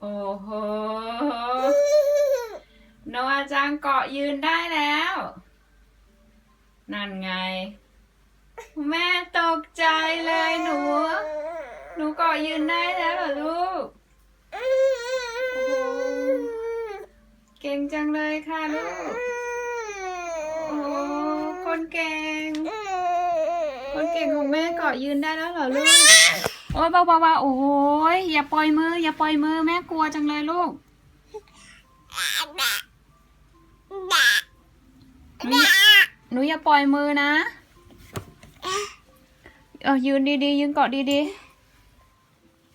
โอ้โห โนอาจังเกาะยืนได้แล้ว นั่นไง แม่ตกใจเลยหนู หนูเกาะยืนได้แล้วเหรอลูก เก่งจังเลยค่ะลูก โอ้คนเก่ง คนเก่งของแม่เกาะยืนได้แล้วเหรอลูก โอ้ยเบาๆๆโอ้โหยอย่าปล่อยมือ อย่าปล่อยมือแม่กลัวจังเลยลูกหนูอย่าหนูอย่าปล่อยมือนะ เออยืนดีๆยืนเกาะดี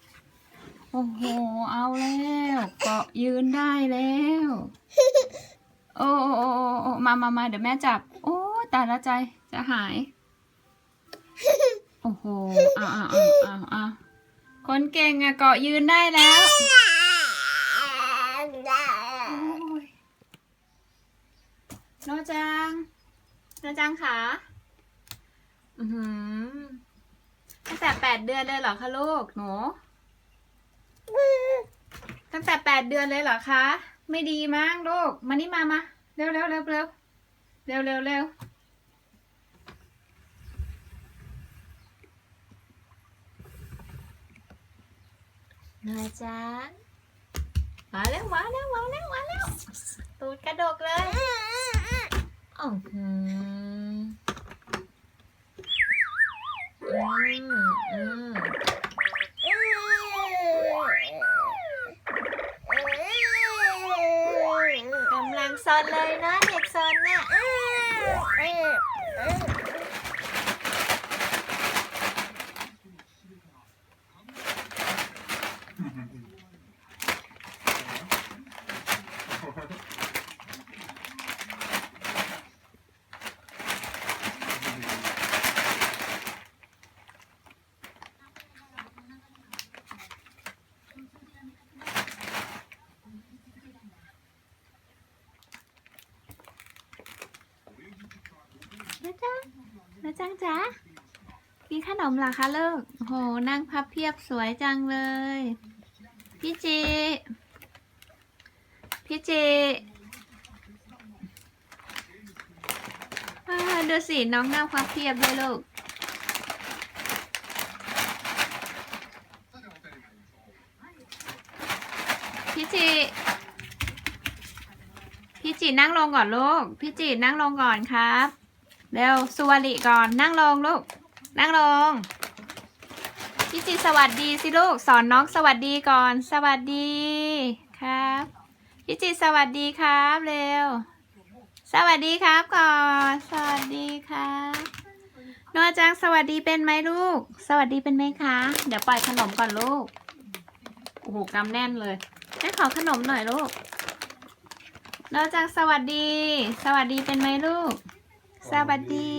ๆ โอ้โห เอาแล้วเกาะยืนได้แล้ว โอ้โอ้โอ้โอ้โอ้มามามาเดี๋ยวแม่จับ โอ้ตายละใจจะหาย โอ้โหอาเอาเอาเอาเอาคนเก่งอะเกาะยืนได้แล้วโอ้ยโนจังโนจังขาอือหือตั้งแต่แปดเดือนเลยเหรอคะลูกหนูตั้งแต่แปดเดือนเลยเหรอคะ ไม่ดีมั้งลูก มานี่มามา เร็วเร็วเร็วเร็วเร็วเร็วเร็ว โนจังมาแล้วมาแล้วมาแล้วมาแล้วตูดกระดกเลยอ๋อหืออืมอืมกำลังซนเลยนะเด็กซนเนี่ยนะจ๊ะะจังจ๊ะกินขนมหรอคะลูกโอ้โหนั่งพับเพียบสวยจังเลย พี่จีพี่จีดูสิ น้องนั่งพับเพียบเลยลูกพี่จีพี่จีนั่งลงก่อนลูก พี่จีนั่งลงก่อนครับ เร็วสุวริก่อนนั่งลงลูก นั่งลงพี่จีสวัสดีสิลูก สอนน้องสวัสดีก่อน สวัสดีครับพี่จีสวัสดีครับเร็ว สวัสดีครับก่อน สวัสดีครับนัวจังสวัสดีเป็นไหมลูก สวัสดีเป็นไหมคะ เดี๋ยวปล่อยขนมก่อนลูกโอ้โหกำแน่นเลยแม่ขอขนมหน่อยลูกนัวจังสวัสดี สวัสดีเป็นไหมลูก สวัสดี